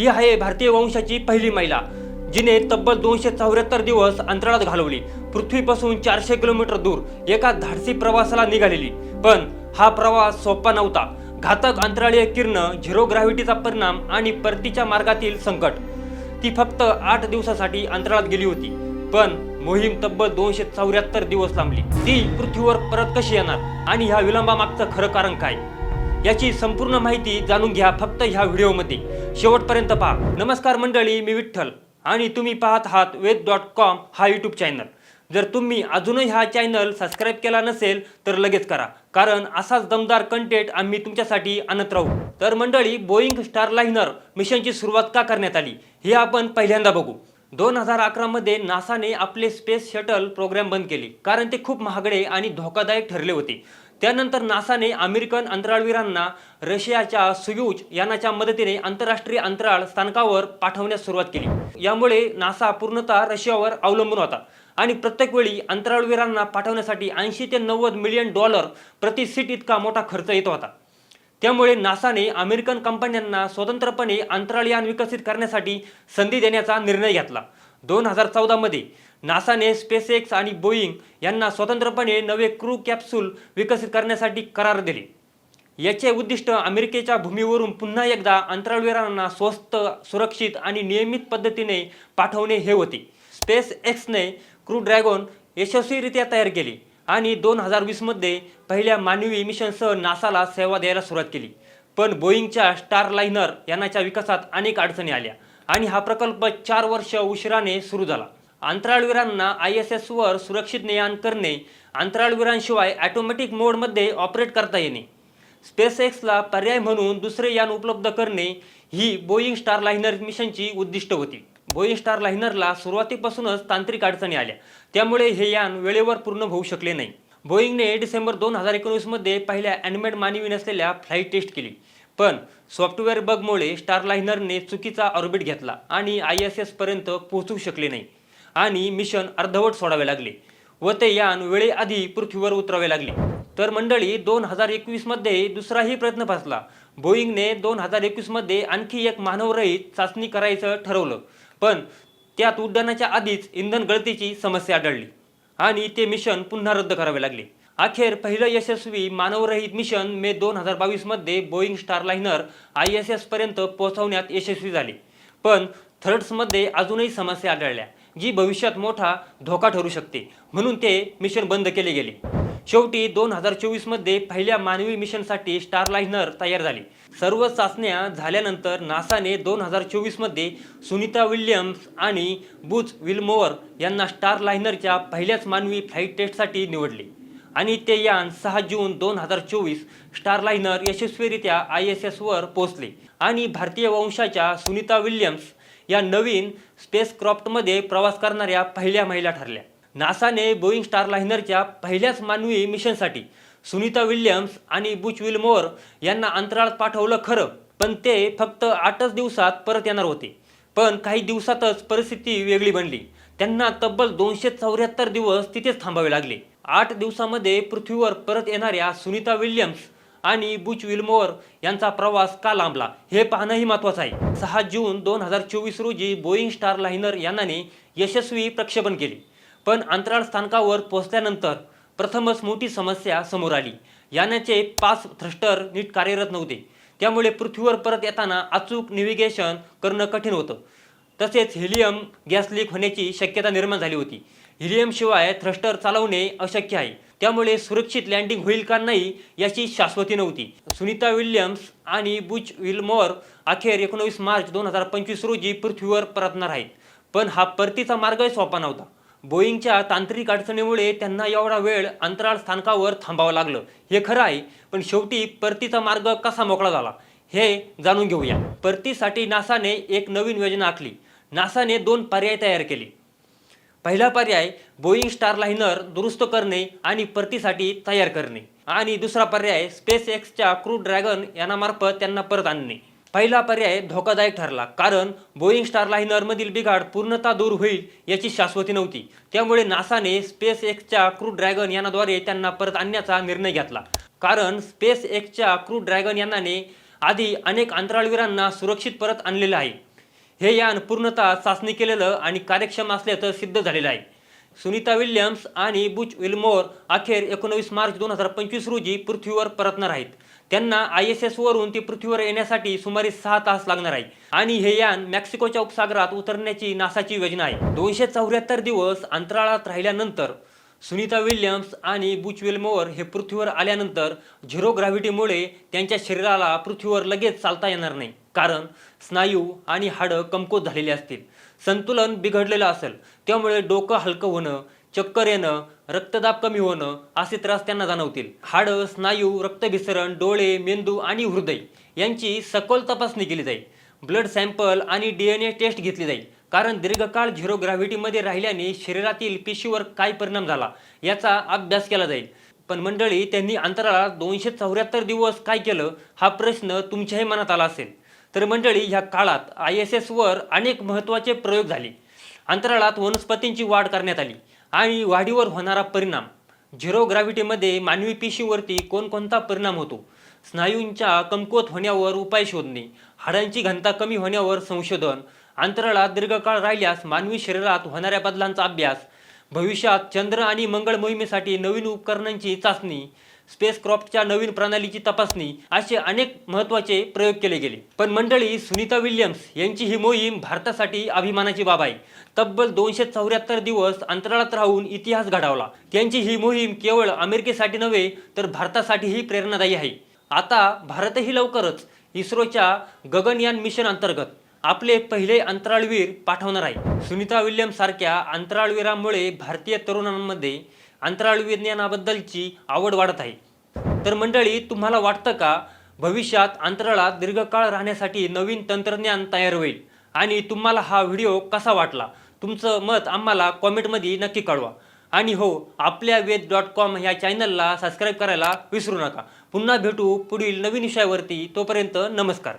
ही आहे भारतीय वंशाची पहिली महिला जिने तब्बल दोनशे चौऱ्याहत्तर दिवस अंतराळात घालवली. पृथ्वीपासून चारशे किलोमीटर दूर एका धाडसी प्रवासाला निघालेली. पण हा प्रवास सोपा नव्हता. घातक अंतराळीय किरण झिरो ग्रॅव्हिटीचा परिणाम आणि परतीच्या मार्गातील संकट. ती फक्त आठ दिवसासाठी अंतराळात गेली होती. पण मोहीम तब्बल दोनशे चौऱ्याहत्तर दिवस लांबली. ती पृथ्वीवर परत कशी येणार? आणि ह्या विलंबामागचं खरं कारण काय? याची संपूर्ण माहिती जाणून घ्या फक्त ह्या व्हिडिओमध्ये. शेवटपर्यंत पहा. नमस्कार मंडळी मी विठ्ठल आणि तुम्ही पाहत आहात वेद डॉट कॉम हा यूट्यूब चॅनल जर तुम्ही अजूनही हा चॅनल सबस्क्राईब केला नसेल तर लगेच करा. कारण असाच दमदार कंटेंट आम्ही तुमच्यासाठी आणत राहू. तर मंडळी बोईंग स्टार स्टारलाइनर मिशनची सुरुवात का करण्यात आली? हे आपण पहिल्यांदा बघू. दोन हजार अकरामध्ये नासाने आपले स्पेस शटल प्रोग्राम बंद केले. कारण ते खूप महागडे आणि धोकादायक ठरले होते. त्यानंतर नासाने अमेरिकन अंतराळवीरांना रशियाच्या सुयूज यानाच्या मदतीने आंतरराष्ट्रीय अंतराळ स्थानकावर पाठवण्यास सुरुवात केली. यामुळे नासा पूर्णतः रशियावर अवलंबून होता आणि प्रत्येक वेळी अंतराळवीरांना पाठवण्यासाठी ऐंशी ते नव्वद मिलियन डॉलर प्रति सीट इतका मोठा खर्च येत होता. त्यामुळे नासाने अमेरिकन कंपन्यांना स्वतंत्रपणे अंतराळयान विकसित करण्यासाठी संधी देण्याचा निर्णय घेतला. दोन हजार चौदामध्ये नासाने स्पेस एक्स आणि बोईंग यांना स्वतंत्रपणे नवे क्रू कॅप्सूल विकसित करण्यासाठी करार दिले. याचे उद्दिष्ट अमेरिकेच्या भूमीवरून पुन्हा एकदा अंतराळवीरांना स्वस्त सुरक्षित आणि नियमित पद्धतीने पाठवणे हे होते. स्पेस एक्सने क्रू ड्रॅगॉन यशस्वीरित्या तयार केली आणि दोन हजार वीसमध्ये पहिल्या मानवी मिशनसह नासाला सेवा द्यायला सुरुवात केली. पण बोईंगच्या स्टार लाइनर यानाच्या विकासात अनेक अडचणी आल्या आणि हा प्रकल्प चार वर्ष उशिराने सुरू झाला. अंतराळवीरांना आय एस एसवर सुरक्षित नेयान करणे अंतराळवीरांशिवाय ॲटोमॅटिक मोडमध्ये ऑपरेट करता येणे. स्पेसएक्सला पर्याय म्हणून दुसरे यान उपलब्ध करणे ही बोईंग स्टार लाइनर मिशनची उद्दिष्ट होती. बोईंग स्टार लाइनरला सुरुवातीपासूनच तांत्रिक अडचणी आल्या. त्यामुळे हे यान वेळेवर पूर्ण होऊ शकले नाही. बोईंगने डिसेंबर दोन हजार एकोणीसमध्ये पहिल्या अॅनिमेड मानवी नसलेल्या फ्लाईट टेस्ट केली. पण सॉफ्टवेअर बगमुळे स्टार लाइनरने चुकीचा ऑर्बिट घेतला आणि आय एस एसपर्यंत पोहोचू शकले नाही. आणि मिशन अर्धवट सोडावे लागले व ते यान वेळेआधी पृथ्वीवर उतरावे लागले. तर मंडळी दोन हजार एकवीसमध्ये दुसराही प्रयत्न फसला. बोईंगने दोन हजार एकवीसमध्ये आणखी एक मानवरहित चाचणी करायचं ठरवलं. पण त्यात उड्डाणाच्या आधीच इंधन गळतीची समस्या आढळली आणि ते मिशन पुन्हा रद्द करावे लागले. अखेर पहिलं यशस्वी मानवरहित मिशन मे दोन हजार बावीसमध्ये बोईंग स्टारलाइनर आय एस एसपर्यंत पोहोचवण्यात यशस्वी झाले. पण थर्ड्समध्ये अजूनही समस्या आढळल्या. जी भविष्यात मोठा धोका ठरू शकते. म्हणून ते मिशन बंद केले गेले. शेवटी दोन हजार चोवीसमध्ये पहिल्या मानवी मिशनसाठी स्टारलाइनर तयार झाले. सर्व चाचण्या झाल्यानंतर नासाने दोन हजार चोवीसमध्ये सुनीता विल्यम्स आणि बुच विल्मोअर यांना स्टारलाइनरच्या पहिल्याच मानवी फ्लाईट टेस्टसाठी निवडले. आणि ते यान सहा जून दोन हजार चोवीस स्टारलाइनर यशस्वीरित्या आय एस एसवर पोहोचले. आणि भारतीय वंशाच्या सुनीता विल्यम्स या नवीन स्पेसक्रॉफ्टमध्ये प्रवास करणाऱ्या पहिल्या महिला ठरल्या. नासाने बोईंग स्टारलाइनरच्या पहिल्याच मानवी मिशनसाठी सुनीता विल्यम्स आणि बुच विल्मोअर यांना अंतराळात पाठवलं खरं पण ते फक्त आठच दिवसात परत येणार होते. पण काही दिवसातच परिस्थिती वेगळी बनली. त्यांना तब्बल दोनशे चौऱ्याहत्तर दिवस तिथेच थांबावे लागले. आठ दिवसामध्ये पृथ्वीवर परत येणाऱ्या सुनीता विल्यम्स आणि बुच विल्मोअर यांचा प्रवास का लांबला? हे पाहणंही महत्त्वाचं आहे. सहा जून दोन हजार चोवीस रोजी बोईंग स्टार लाइनर यानाने यशस्वी प्रक्षेपण केले. पण अंतराळ स्थानकावर पोहोचल्यानंतर प्रथमच मोठी समस्या समोर आली. यानाचे पाच थ्रस्टर नीट कार्यरत नव्हते. त्यामुळे पृथ्वीवर परत येताना अचूक नेव्हिगेशन करणं कठीण होतं. तसेच हिलियम गॅस लीक होण्याची शक्यता निर्माण झाली होती. हिलियमशिवाय थ्रस्टर चालवणे अशक्य आहे. त्यामुळे सुरक्षित लँडिंग होईल का नाही याची शाश्वती नव्हती. सुनीता विल्यम्स आणि बुच विल्मोअर अखेर एकोणवीस मार्च दोन हजार पंचवीस रोजी पृथ्वीवर परतणार आहेत. पण हा परतीचा मार्गही सोपा नव्हता. बोईंगच्या तांत्रिक अडचणीमुळे त्यांना एवढा वेळ अंतराळ स्थानकावर थांबावं लागलं. हे खरं आहे पण शेवटी परतीचा मार्ग कसा मोकळा झाला हे जाणून घेऊया. परतीसाठी नासाने एक नवीन योजना आखली. नासाने दोन पर्याय तयार केले. पहिला पर्याय बोईंग स्टारलाइनर दुरुस्त करणे आणि परतीसाठी तयार करणे. आणि दुसरा पर्याय स्पेस एक्सच्या क्रू ड्रॅगन यानामार्फत त्यांना परत आणणे. पहिला पर्याय धोकादायक ठरला कारण बोईंग स्टारलाइनरमधील बिघाड पूर्णतः दूर होईल याची शाश्वती नव्हती. त्यामुळे नासाने स्पेस एक्सच्या क्रू ड्रॅगन यानाद्वारे त्यांना परत आणण्याचा निर्णय घेतला. कारण स्पेस एक्सच्या क्रू ड्रॅगन यानाने आधी अनेक अंतराळवीरांना सुरक्षित परत आणलेलं आहे. हे यान पूर्णतः चाचणी केलेलं आणि कार्यक्षम असल्याचं सिद्ध झालेलं आहे. सुनीता विल्यम्स आणि बुच विल्मोर अखेर एकोणवीस मार्च दोन हजार पंचवीस रोजी पृथ्वीवर परतणार आहेत. त्यांना आय एस एसवरून ते ती पृथ्वीवर येण्यासाठी सुमारे सहा तास लागणार आहे. आणि हे यान मेक्सिकोच्या उपसागरात उतरण्याची नासाची योजना आहे. दोनशे चौऱ्याहत्तर दिवस अंतराळात राहिल्यानंतर सुनीता विल्यम्स आणि बुचवेल मोअर हे पृथ्वीवर आल्यानंतर झिरो ग्रॅव्हिटीमुळे त्यांच्या शरीराला पृथ्वीवर लगेच चालता येणार नाही. कारण स्नायू आणि हाडं कमकुवत झालेली असतील. संतुलन बिघडलेलं असेल. त्यामुळे डोकं हलकं होणं चक्कर येणं रक्तदाब कमी होणं असे त्रास त्यांना जाणवतील. हाडं स्नायू रक्तभिसरण डोळे मेंदू आणि हृदय यांची सखोल तपासणी केली जाईल. ब्लड सॅम्पल आणि डी एन ए टेस्ट घेतली जाईल. कारण दीर्घकाळ झिरो ग्रॅव्हिटीमध्ये राहिल्याने शरीरातील पेशीवर काय परिणाम झाला याचा अभ्यास केला जाईल. पण मंडळी त्यांनी अंतराळात दोनशे चौऱ्याहत्तर दिवस काय केलं हा प्रश्न तुमच्याही मनात आला असेल. तर मंडळी ह्या काळात आय एस एसवर अनेक महत्त्वाचे प्रयोग झाले. अंतराळात वनस्पतींची वाढ करण्यात आली आणि वाढीवर होणारा परिणाम. झिरो ग्रॅव्हिटीमध्ये मानवी पेशीवरती कोणकोणता परिणाम होतो? स्नायूंच्या कमकुवत होण्यावर उपाय शोधणे हाडांची घनता कमी होण्यावर संशोधन अंतराळात दीर्घकाळ राहिल्यास मानवी शरीरात होणाऱ्या बदलांचा अभ्यास भविष्यात चंद्र आणि मंगळ मोहिमेसाठी नवीन उपकरणांची चाचणी स्पेसक्रॉफ्टच्या नवीन प्रणालीची तपासणी असे अनेक महत्त्वाचे प्रयोग केले गेले. पण मंडळी सुनीता विल्यम्स यांची ही मोहीम भारतासाठी अभिमानाची बाब आहे. तब्बल दोनशे चौऱ्याहत्तर दिवस अंतराळात राहून इतिहास घडवला. त्यांची ही मोहीम केवळ अमेरिकेसाठी नव्हे तर भारतासाठीही प्रेरणादायी आहे. आता भारतही लवकरच इस्रोच्या गगनयान मिशन अंतर्गत आपले पहिले अंतराळवीर पाठवणार आहे. सुनीता विल्यम सारख्या अंतराळवीरांमुळे भारतीय तरुणांमध्ये अंतराळ विज्ञानाबद्दलची आवड वाढत आहे. तर मंडळी तुम्हाला वाटतं का? भविष्यात अंतराळात दीर्घकाळ राहण्यासाठी नवीन तंत्रज्ञान तयार होईल आणि तुम्हाला हा व्हिडिओ कसा वाटला? तुमचं मत आम्हाला कॉमेंटमध्ये नक्की कळवा. आणि हो आपल्या वेद डॉट कॉम ह्या चॅनलला सबस्क्राईब करायला विसरू नका. पुन्हा भेटू पुढील नवीन विषयावरती. तोपर्यंत नमस्कार.